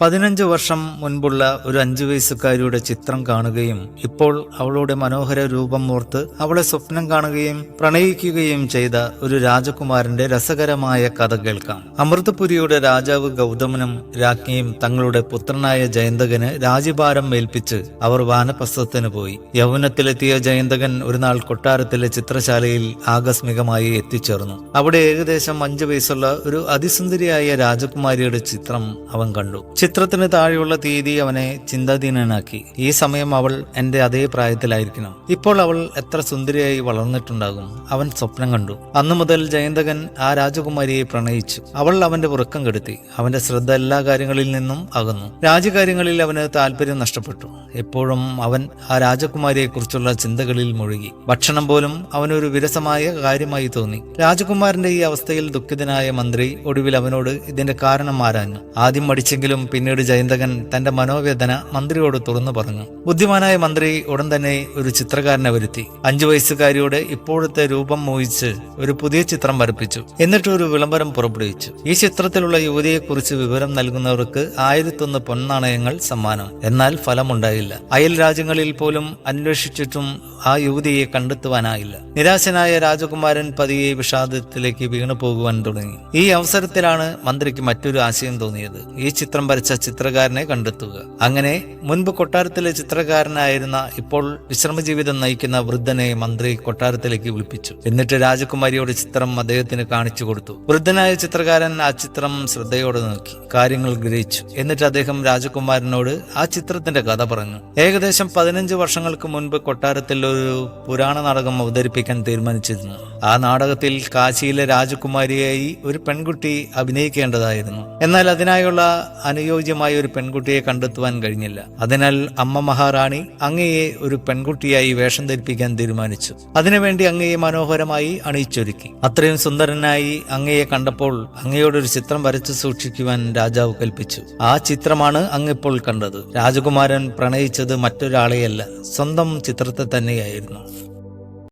പതിനഞ്ച് വർഷം മുൻപുള്ള ഒരു അഞ്ചു വയസ്സുകാരിയുടെ ചിത്രം കാണുകയും ഇപ്പോൾ അവളുടെ മനോഹര രൂപം ഓർത്ത് അവളെ സ്വപ്നം കാണുകയും പ്രണയിക്കുകയും ചെയ്ത ഒരു രാജകുമാരന്റെ രസകരമായ കഥ കേൾക്കാം. അമൃതപുരിയുടെ രാജാവ് ഗൗതമനും രാജ്ഞിയും തങ്ങളുടെ പുത്രനായ ജയന്തകന് രാജ്യഭാരം ഏൽപ്പിച്ച് അവർ വാനപ്രസ്ഥത്തിന് പോയി. യൗവനത്തിലെത്തിയ ജയന്തകൻ ഒരു നാൾ കൊട്ടാരത്തിലെ ചിത്രശാലയിൽ ആകസ്മികമായി എത്തിച്ചേർന്നു. അവിടെ ഏകദേശം അഞ്ചു വയസ്സുള്ള ഒരു അതിസുന്ദരിയായ രാജകുമാരിയുടെ ചിത്രം അവൻ കണ്ടു. ചിത്രത്തിന് താഴെയുള്ള തീയതി അവനെ ചിന്താധീനനാക്കി. ഈ സമയം അവൾ എന്റെ അതേ പ്രായത്തിലായിരിക്കണം. ഇപ്പോൾ അവൾ എത്ര സുന്ദരിയായി വളർന്നിട്ടുണ്ടാകും അവൻ സ്വപ്നം കണ്ടു. അന്നു മുതൽ ജയന്തകൻ ആ രാജകുമാരിയെ പ്രണയിച്ചു. അവൾ അവന്റെ ഉറക്കം കെടുത്തി അവന്റെ ശ്രദ്ധ എല്ലാ കാര്യങ്ങളിൽ നിന്നും അകന്നു. രാജകാര്യങ്ങളിൽ അവന് താല്പര്യം നഷ്ടപ്പെട്ടു. എപ്പോഴും അവൻ ആ രാജകുമാരിയെക്കുറിച്ചുള്ള ചിന്തകളിൽ മുഴുകി. ഭക്ഷണം പോലും അവനൊരു വിരസമായ കാര്യമായി തോന്നി. രാജകുമാരന്റെ ഈ അവസ്ഥയിൽ ദുഃഖിതനായ മന്ത്രി ഒടുവിൽ അവനോട് ഇതിന്റെ കാരണം ആരാഞ്ഞു. ആദ്യം മടിച്ചെങ്കിലും പിന്നീട് ജയന്തകൻ തന്റെ മനോവേദന മന്ത്രിയോട് തുറന്നു പറഞ്ഞു. ബുദ്ധിമാനായ മന്ത്രി ഉടൻ തന്നെ ഒരു ചിത്രകാരനെ വരുത്തി. അഞ്ചു വയസ്സുകാരിയുടെ ഇപ്പോഴത്തെ രൂപം മോഹിച്ച് ഒരു പുതിയ ചിത്രം വരപ്പിച്ചു. എന്നിട്ട് ഒരു വിളംബരം പുറപ്പെടുവിച്ചു. ഈ ചിത്രത്തിലുള്ള യുവതിയെക്കുറിച്ച് വിവരം നൽകുന്നവർക്ക് ആയിരത്തൊന്ന് പൊന്നാണയങ്ങൾ സമ്മാനം. എന്നാൽ ഫലമുണ്ടായില്ല. അയൽ രാജ്യങ്ങളിൽ പോലും അന്വേഷിച്ചിട്ടും ആ യുവതിയെ കണ്ടെത്തുവാനായില്ല. നിരാശനായ രാജകുമാരൻ പതിയെ വിഷാദത്തിലേക്ക് വീണു പോകുവാൻ തുടങ്ങി. ഈ അവസരത്തിലാണ് മന്ത്രിക്ക് മറ്റൊരു ആശയം തോന്നിയത്. ഈ ചിത്രം വരച്ച ചിത്രകാരനെ കണ്ടെത്തുക. അങ്ങനെ മുൻപ് കൊട്ടാരത്തിലെ ചിത്രകാരനായിരുന്ന ഇപ്പോൾ വിശ്രമജീവിതം നയിക്കുന്ന വൃദ്ധനെ മന്ത്രി കൊട്ടാരത്തിലേക്ക് വിളിപ്പിച്ചു. എന്നിട്ട് രാജകുമാരിയോട് ചിത്രം അദ്ദേഹത്തിന് കാണിച്ചു കൊടുത്തു. വൃദ്ധനായ ചിത്രകാരൻ ആ ചിത്രം ശ്രദ്ധയോടെ നോക്കി. കാര്യങ്ങൾ ഗ്രഹിച്ചു. എന്നിട്ട് അദ്ദേഹം രാജകുമാരനോട് ആ ചിത്രത്തിന്റെ കഥ പറഞ്ഞു ഏകദേശം പതിനഞ്ച് വർഷങ്ങൾക്ക് മുൻപ് കൊട്ടാരത്തിൽ ഒരു പുരാണ നാടകം അവതരിപ്പിക്കാൻ തീരുമാനിച്ചിരുന്നു. ആ നാടകത്തിൽ കാശിയിലെ രാജകുമാരിയായി ഒരു പെൺകുട്ടി അഭിനയിക്കേണ്ടതായിരുന്നു. എന്നാൽ അതിനായുള്ള അനുയോജ്യമായ ഒരു പെൺകുട്ടിയെ കണ്ടെത്തുവാൻ കഴിഞ്ഞില്ല. അതിനാൽ അമ്മ മഹാറാണി അങ്ങയെ ഒരു പെൺകുട്ടിയായി വേഷം ധരിപ്പിക്കാൻ തീരുമാനിച്ചു. അതിനുവേണ്ടി അങ്ങയെ മനോഹരമായി അണിയിച്ചൊരുക്കി. അത്രയും സുന്ദരനായി അങ്ങയെ കണ്ടപ്പോൾ അങ്ങയോടൊരു ചിത്രം വരച്ചു സൂക്ഷിക്കുവാൻ രാജാവ് കൽപ്പിച്ചു. ആ ചിത്രമാണ് അങ്ങിപ്പോൾ കണ്ടത്. രാജകുമാരൻ പ്രണയിച്ചത് മറ്റൊരാളെയല്ല സ്വന്തം ചിത്രത്തെ തന്നെയായിരുന്നു.